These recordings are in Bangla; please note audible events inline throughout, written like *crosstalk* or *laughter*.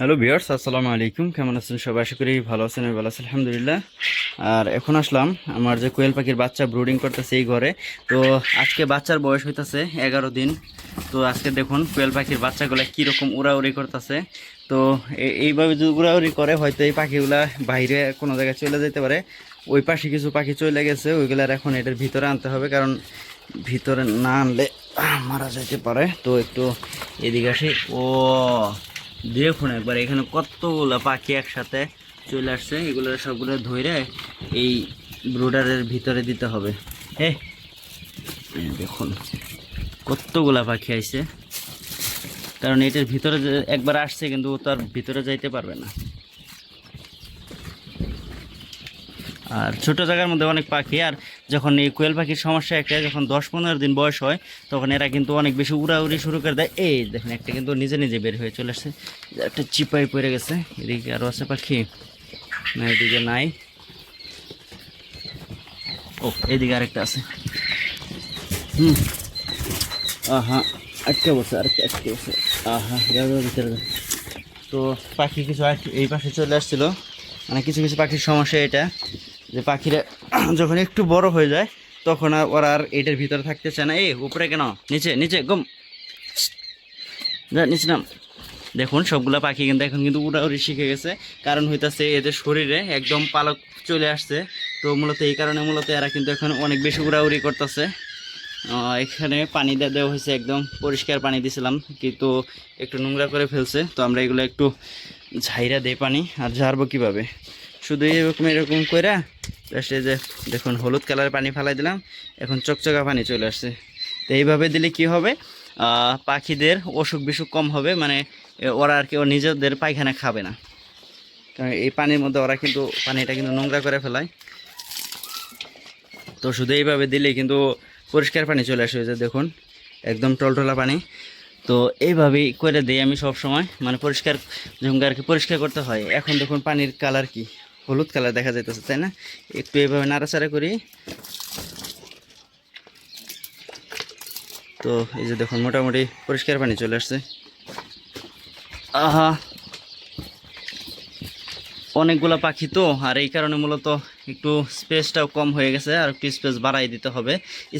হ্যালো বিয়ার্স আসসালামু আলাইকুম। কেমন আছেন সবাই? আশা করি ভালো আছেন ভালো আছি, আলহামদুলিল্লাহ। আর এখন আসলাম আমার যে কোয়েল পাখির বাচ্চা ব্রুডিং করতেছে এই ঘরে। তো আজকে বাচ্চার বয়স হইতাছে এগারো দিন। তো আজকে দেখুন কোয়েল পাখির বাচ্চাগুলো কীরকম উড়াউড়ি করতেছে। তো এইভাবে যদি উড়াউড়ি করে, হয়তো এই পাখিগুলা বাইরে কোনো জায়গায় চলে যেতে পারে। ওই পাশে কিছু পাখি চলে গেছে ওইগুলার এখন এটার ভিতরে আনতে হবে, কারণ ভিতরে না আনলে মারা যেতে পারে। তো একটু এদিকে আসি। ও দেখুন একবার, এখানে কতগুলো পাখি একসাথে চলে আসছে, এগুলো সবগুলো ধরে এই ব্রুডারের ভিতরে দিতে হবে। হ্যাঁ দেখুন, কতগুলা পাখি আইছে। কারণ এটার ভিতরে একবার আসছে, কিন্তু তার ভিতরে যাইতে পারবে না। আর ছোট জায়গার মধ্যে অনেক পাখি, আর যখন এই কোয়েল পাখির সমস্যা একটা, যখন দশ পনেরো দিন বয়স হয়, তখন এরা কিন্তু অনেক বেশি উড়াউড়ি শুরু করে দেয়। এই দেখেন, একটা কিন্তু নিজে নিজে বের হয়ে চলে আসছে। একটা চিপাই পড়ে গেছে, এদিকে আরও আছে পাখি। না, এদিকে নাই। ও, এদিকে আরেকটা আছে। হুম। আহা, আটকে বসে, আরেকটা আটকে বসে। আহা ভিতরে। তো পাখি কিছু এই পাশে চলে আসছিল। মানে কিছু কিছু পাখির সমস্যা এটা। যে পাখিরা যখন একটু বড় হয়ে যায়, তখন আর ওরা আর এটার ভিতরে থাকতে চায় না। এই, উপরে কেন? নিচে নিচে, গম। যা, নিচে নাম। দেখুন, সবগুলা পাখি কিন্তু এখন কিন্তু উড়াউড়ি শিখে গেছে। কারণ হইতাছে এদের শরীরে একদম পালক চলে আসছে। তো মূলত এই কারণে মূলত এরা কিন্তু এখন অনেক বেশি উড়াউড়ি করতেছে। এখানে পানি দেওয়া দেওয়া হয়েছে একদম। পরিষ্কার পানি দিছিলাম, কিন্তু একটু নোংরা করে ফেলছে। তো আমরা এগুলো একটু ঝাইরা দেই পানি। আর ঝাড়বো কীভাবে? শুধু এরকম এরকম করে জাস্ট এই যে দেখুন, হলুদ কালার পানি ফেলাই দিলাম, এখন চকচকা পানি চলে আসছে। তো এইভাবে দিলে কি হবে? পাখিদের অসুখ বিসুখ কম হবে মানে ওরা আর কি ওর নিজেদের পায়খানা খাবে না। কারণ এই পানির মধ্যে ওরা কিন্তু, পানিটা কিন্তু নোংরা করে ফেলায়। তো শুধু এইভাবে দিলেই কিন্তু পরিষ্কার পানি চলে আসে যে দেখুন, একদম টলটলা পানি। তো এইভাবেই করে দিই আমি সব সময় মানে পরিষ্কার যখন আর কি পরিষ্কার করতে হয়। এখন দেখুন পানির কালার কি। হলুদ কালার দেখা যাইতেছে, তাই না? একটু এইভাবে নাড়াচাড়া করি। তো এই যে দেখুন, মোটামুটি পরিষ্কার পানি চলে আসছে। আহা! অনেকগুলো পাখি তো, আর এই কারণে মূলত একটু স্পেসটাও কম হয়ে গেছে, আর একটু স্পেস বাড়াই দিতে হবে।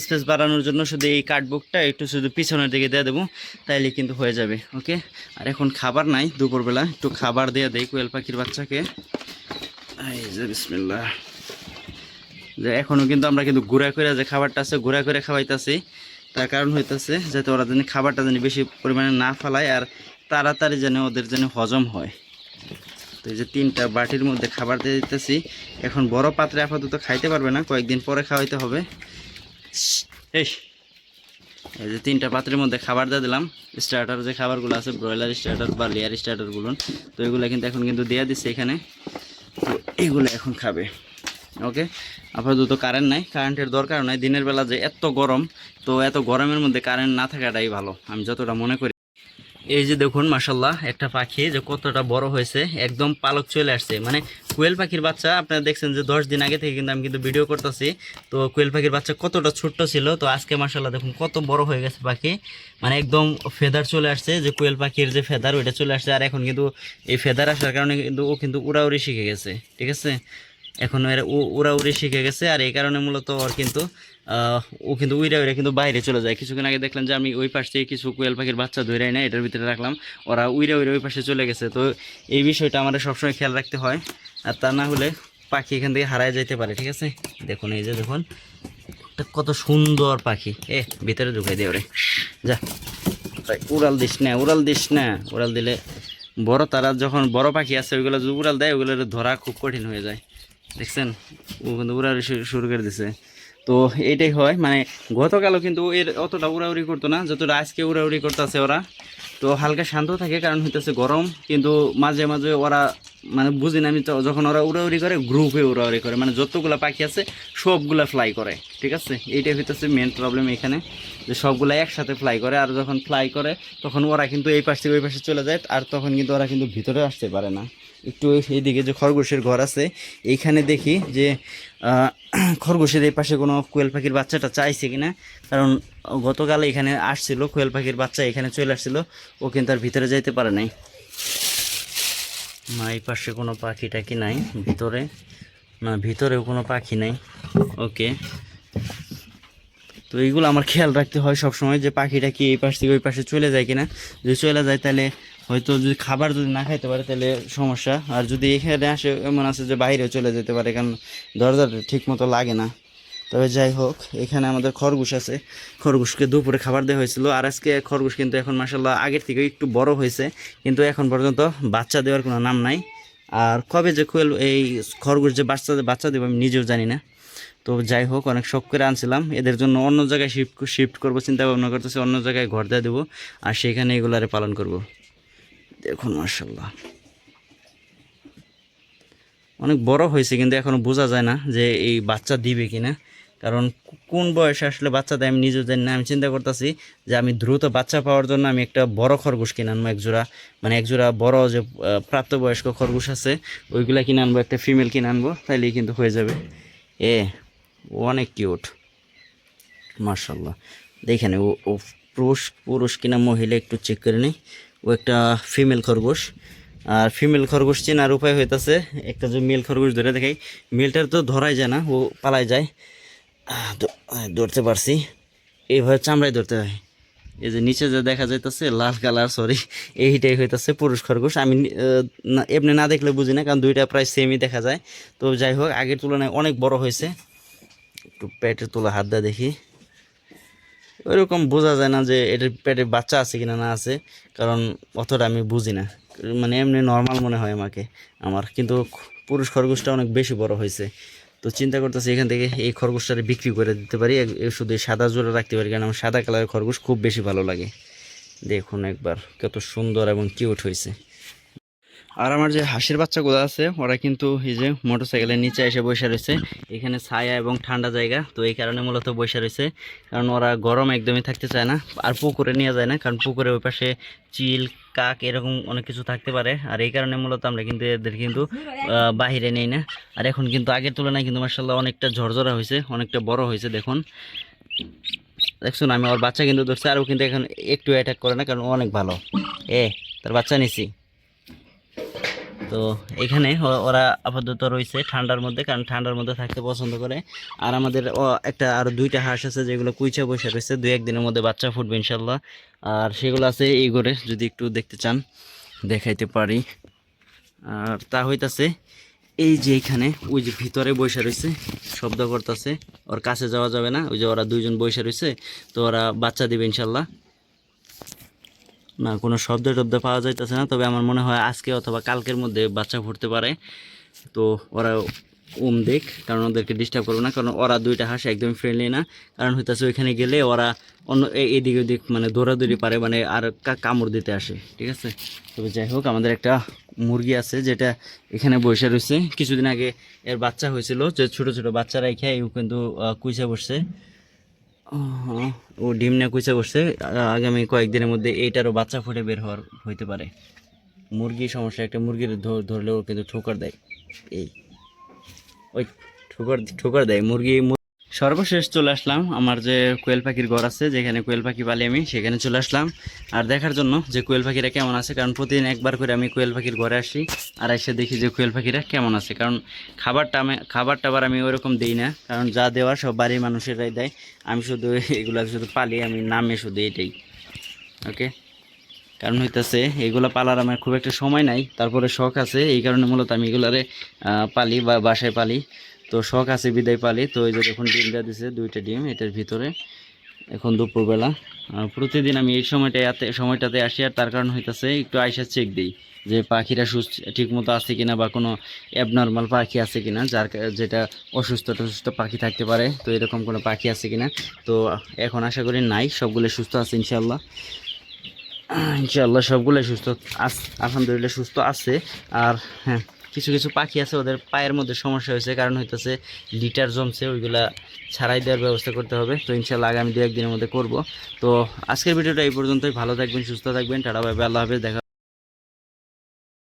স্পেস বাড়ানোর জন্য শুধু এই কার্ডবুকটা একটু শুধু পিছনের দিকে দিয়ে দেবো, তাইলে কিন্তু হয়ে যাবে ওকে আর এখন খাবার নাই, দুপুরবেলা একটু খাবার দিয়ে দেয় কোয়েল পাখির বাচ্চাকে। এই যে বিসমিল্লাহ। যে এখনও কিন্তু আমরা কিন্তু ঘুরা করে যে খাবারটা আছে, ঘুরা করে খাওয়াইতেছি। তার কারণ হইতেছে যাতে ওরা যেন খাবারটা যেন বেশি পরিমাণে না ফেলায় আর তাড়াতাড়ি যেন ওদের যেন হজম হয়। তো এই যে তিনটা বাটির মধ্যে খাবার দিয়ে দিতেছি। এখন বড় পাত্রে আপাতত খাইতে পারবে না, কয়েকদিন পরে খাওয়াইতে হবে। এই এই যে তিনটা পাত্রের মধ্যে খাবার দিয়ে দিলাম। স্টার্টার যে খাবারগুলো আছে, ব্রয়লার স্টার্টার বা লেয়ার স্টার্টারগুলো, তো এগুলো কিন্তু এখন কিন্তু দিয়ে দিচ্ছে এখানে। তো এগুলো এখন খাবে। ওকে আপাতত কারেন্ট নাই কারেন্টের দরকার নাই। দিনের বেলা যে এত গরম, তো এত গরমের মধ্যে কারেন্ট না থাকাটাই ভালো। আমি যতটা মনে করি। এই যে দেখুন মাসাল্লাহ একটা পাখি যে কতটা বড় হয়েছে, একদম পালক চলে আসছে। মানে কোয়েল পাখির বাচ্চা, আপনারা দেখছেন যে দশ দিন আগে থেকে কিন্তু আমি কিন্তু ভিডিও করতেছি। তো কোয়েল পাখির বাচ্চা কতটা ছোট্ট ছিল, তো আজকে মাসাল্লাহ দেখুন কত বড় হয়ে গেছে পাখি। মানে একদম ফেদার চলে আসছে, যে কোয়েল পাখির যে ফেদার, ওইটা চলে আসছে। আর এখন কিন্তু এই ফেদার আসার কারণে কিন্তু ও কিন্তু উড়াউড়ি শিখে গেছে, ঠিক আছে? এখন এর উ- উড়াউড়ি শিখে গেছে, আর এই কারণে মূলত ওর কিন্তু ও কিন্তু উইরা উইরা কিন্তু বাইরে চলে যায়। কিছুক্ষণ আগে দেখলাম যে আমি ওই পাশ থেকে কিছু কোয়েল পাখির বাচ্চা ধরে না এটার ভিতরে রাখলাম, ওরা উইরা উইরা ওই পাশে চলে গেছে। তো এই বিষয়টা আমাদের সবসময় খেয়াল রাখতে হয়, আর তা না হলে পাখি এখান থেকে হারায় যাইতে পারে, ঠিক আছে? দেখুন, এই যে দেখুন কত সুন্দর পাখি। এ, ভিতরে ঢুকাই দিয়ে ওরে। যা উড়াল দিস না, উড়াল দিস না। উড়াল দিলে বড় তারা যখন বড় পাখি আছে, ওইগুলো উড়াল দেয় ওগুলো ধরা খুব কঠিন হয়ে যায়। দেখছেন? ও কিন্তু উড়াউড়ি শুরু করে দিছে। তো এটাই হয় মানে গতকালও কিন্তু এর অতটা উড়াউড়ি করতো না, যতটা আজকে উড়াউড়ি করতেছে ওরা। তো হালকা শান্ত থাকে, কারণ হইতেছে গরম, কিন্তু মাঝে মাঝে ওরা মানে বুঝি না, আমি যখন ওরা উড়াউড়ি করে গ্রুপে উড়াউড়ি করে। মানে যতগুলা পাখি আছে, সবগুলা ফ্লাই করে, ঠিক আছে? এইটাই হইতেছে মেন প্রবলেম এখানে, যে সবগুলা একসাথে ফ্লাই করে, আর যখন ফ্লাই করে, তখন ওরা কিন্তু এই পাশ থেকে ওই পাশে চলে যায়, আর তখন কিন্তু ওরা কিন্তু ভিতরে আসতে পারে না। একটু এইদিকে যে খরগোশের ঘর আছে, এইখানে দেখি যে *clears throat* খরগোশের এই পাশে কোনো কোয়েল পাখির বাচ্চাটা চাইছে কিনা। কারণ গতকাল এখানে আসছিল, কোয়েল পাখির বাচ্চা এখানে চলে আসছিল, ও কিন্তু আর ভিতরে যাইতে পারে নাই। না এই পাশে কোনো পাখি টাকি নাই? ভিতরে? না, ভিতরেও কোনো পাখি নাই। ওকে। তো এইগুলো আমার খেয়াল রাখতে হয় সব সময় যে পাখিটা কি এই পাশ থেকে ওই পাশে চলে যায় কিনা। যদি চলে যায় তাহলে হয়তো যদি খাবার যদি না খাইতে পারে তাহলে সমস্যা। আর যদি এখানে আসে, এমন আছে যে বাইরেও চলে যেতে পারে, কারণ দরজাটা ঠিক মতো লাগে না। তবে যাই হোক, এখানে আমাদের খরগোশ আছে। খরগোশকে দুপুরে খাবার দেওয়া হয়েছিল। আর আজকে খরগোশ কিন্তু এখন মাসাল্লাহ আগের থেকে একটু বড় হয়েছে। কিন্তু এখন পর্যন্ত বাচ্চা দেওয়ার কোনো নাম নাই। আর কবে যে কোয়েল এই খরগোশ যে বাচ্চা বাচ্চা দেবো আমি নিজেও জানি না। তো যাই হোক, অনেক শখ করে আনছিলাম। এদের জন্য অন্য জায়গায় শিফট শিফট করব, চিন্তা ভাবনা করতেছি, অন্য জায়গায় ঘর দিয়ে দেবো। আর সেখানে এগুলারে পালন করব। দেখুন মার্শাল্লাহ অনেক বড় হয়েছে, কিন্তু এখনও বোঝা যায় না যে এই বাচ্চা দিবে কিনা। কারণ কোন বয়সে আসলে বাচ্চা দেয় আমি নিজেও জানি না। আমি চিন্তা করতেছি যে আমি দ্রুত বাচ্চা পাওয়ার জন্য আমি একটা বড় খরগোশ কিনে আনব একজোড়া মানে একজোড়া বড় যে প্রাপ্তবয়স্ক খরগোশ আছে, ওইগুলা কিনে আনব, একটা ফিমেল কিনে আনব, তাইলেই কিন্তু হয়ে যাবে। এ অনেক কিউট। মার্শাল্লাহ দেখেন, ও ও পুরুষ পুরুষ কিনা মহিলা একটু চেক করে নিই। ও একটা ফিমেল খরগোশ। আর ফিমেল খরগোশ চেনার উপায় হইতাছে, একটা যে মেল খরগোশ ধরে দেখাই মেলটার তো ধরাই যায় না, ও পালায় যায়। ধরতে পারছি। এইভাবে চামড়ায় ধরতে হয়। এই যে নিচে যে দেখা যাইতেছে, লাল কালার সরি এইটাই হইতাছে পুরুষ খরগোশ। আমি এমনি না দেখলে বুঝি না, কারণ দুইটা প্রায় সেমই দেখা যায়। তো যাই হোক, আগের তুলনায় অনেক বড় হয়েছে। একটু পেটের তোলা হাত দিয়ে দেখি। ওইরকম বোঝা যায় না যে এটার পেটে বাচ্চা আছে কিনা না আছে, কারণ অতটা আমি বুঝি না। মানে এমনি নর্মাল মনে হয় আমাকে, আমার। কিন্তু পুরুষ খরগোশটা অনেক বেশি বড় হয়েছে। তো চিন্তা করতেছি এখান থেকে এই খরগোশটারে বিক্রি করে দিতে পারি শুধু সাদা জোড়া রাখতে পারি, কারণ আমার সাদা কালারের খরগোশ খুব বেশি ভালো লাগে। দেখুন একবার, কত সুন্দর এবং কিউট হয়েছে। আর আমার যে হাসির বাচ্চাগুলো আছে, ওরা কিন্তু এই যে মোটরসাইকেলের নিচে এসে বসে রয়েছে। এখানে ছায়া এবং ঠান্ডা জায়গা, তো এই কারণে মূলত বসে রয়েছে। কারণ ওরা গরম একদমই থাকতে চায় না, আর পুকুরে নিয়ে যায় না, কারণ পুকুরে ওই পাশে চিল, কাক এরকম অনেক কিছু থাকতে পারে। আর এই কারণে মূলত আমরা কিন্তু এদের কিন্তু বাহিরে নেই না। আর এখন কিন্তু আগের তুলনায় কিন্তু মার্শাল্লাহ অনেকটা ঝরঝরা হয়েছে, অনেকটা বড় হয়েছে, দেখুন। দেখছুন, আমি ওর বাচ্চা কিন্তু ধরছি আর ও কিন্তু এখন একটু অ্যাটাক করে না, কারণ অনেক ভালো। এ, তার বাচ্চা নিছি। তো এখানে ওরা আপাতত রয়েছে ঠান্ডার মধ্যে, কারণ ঠান্ডার মধ্যে থাকতে পছন্দ করে। আর আমাদের একটা আর দুইটা হাঁস আছে যেগুলো কুইচা বসে রয়েছে। দুই একদিনের মধ্যে বাচ্চা ফুটবে ইনশাল্লাহ আর সেগুলো আছে এই ঘরে যদি একটু দেখতে চান, দেখাইতে পারি। আর তা হইতাছে, এই যে এখানে, ওই যে ভিতরে বসে রয়েছে, শব্দ করতেছে, ওর কাছে যাওয়া যাবে না। ওই যে ওরা দুইজন বসে রয়েছে, তো ওরা বাচ্চা দিবে ইনশাল্লাহ না, কোনো শব্দ টব্দ পাওয়া যাইতেছে না। তবে আমার মনে হয় আজকে অথবা কালকের মধ্যে বাচ্চা ফুটতে পারে। তো ওরা উম দেখ, কারণ ওদেরকে ডিস্টার্ব করব না, কারণ ওরা দুইটা হাঁস একদম ফ্রেন্ডলি না। কারণ হইতেছে ওইখানে গেলে ওরা অন্য এদিক ওদিক মানে দৌড়াদৌড়ি পারে মানে আর কামড় দিতে আসে, ঠিক আছে? তবে যাই হোক, আমাদের একটা মুরগি আছে যেটা এখানে বসে রয়েছে। কিছুদিন আগে এর বাচ্চা হয়েছিল, যে ছোট ছোট বাচ্চারা খেয়ে কিন্তু কুইচা বসছে। ও ডিম না কুইচা করছে আগামী কয়েকদিনের মধ্যে এইটারও বাচ্চা ফুটে বের হওয়ার হইতে পারে। মুরগি সমস্যা, একটা মুরগির ধরলেও কিন্তু ঠোকর দেয়। এই, ওই, ঠোকর ঠোকর দেয়। মুরগি সর্বশেষ চলে আসলাম আমার যে কোয়েল পাখির ঘর আছে, যেখানে কোয়েল পাখি পালি আমি, সেখানে চলে আসলাম। আর দেখার জন্য যে কোয়েল পাখিরা কেমন আছে, কারণ প্রতিদিন একবার করে আমি কোয়েল পাখির ঘরে আসি আর এসে দেখি যে কোয়েল পাখিরা কেমন আছে। কারণ খাবারটা আমি খাবারটা আবার আমি ওরকম দিই না, কারণ যা দেওয়ার সব বাড়ির মানুষেরাই দেয়। আমি শুধু এগুলো শুধু পালি, আমি নামে শুধু এটাই। ওকে? কারণ হইতেছে, এগুলো পালার আমার খুব একটা সময় নাই, তারপরে শখ আছে, এই কারণে মূলত আমি এগুলারে পালি বা বাসায় পালি। তো শখ আছে বিদায় পালি। তো এই যে দেখুন ডিমটা দিছে, দুইটা ডিম এটার ভিতরে। এখন দুপুরবেলা। প্রতিদিন আমি এই সময়টাতে সময়টাতে আসি আর তার কারণ হইতেছে একটু আইসা চেক দিই যে পাখিরা সুস্থ ঠিক মতো আছে কিনা বা কোনো অ্যাবনর্মাল পাখি আছে কিনা, যার যেটা অসুস্থ টসুস্থ পাখি থাকতে পারে, তো এরকম কোনো পাখি আছে কিনা। তো এখন আশা করি নাই, সবগুলো সুস্থ আছে ইনশাল্লাহ ইনশাল্লাহ সবগুলোই সুস্থ আস আলহামদুলিল্লাহ সুস্থ আছে। আর হ্যাঁ কিছু কিছু পাখি আছে, ওদের পায়ের মধ্যে সমস্যা হয়েছে। কারণ হইতেছে লিটার জমছে, ওইগুলা ছাড়াই দেওয়ার ব্যবস্থা করতে হবে। তো ইনশাল্লাহ আগামী দু একদিনের মধ্যে করব। তো আজকের ভিডিওটা এই পর্যন্তই। ভালো থাকবেন, সুস্থ থাকবেন। টাটা ভাই আল্লাহ হাফেজ। দেখা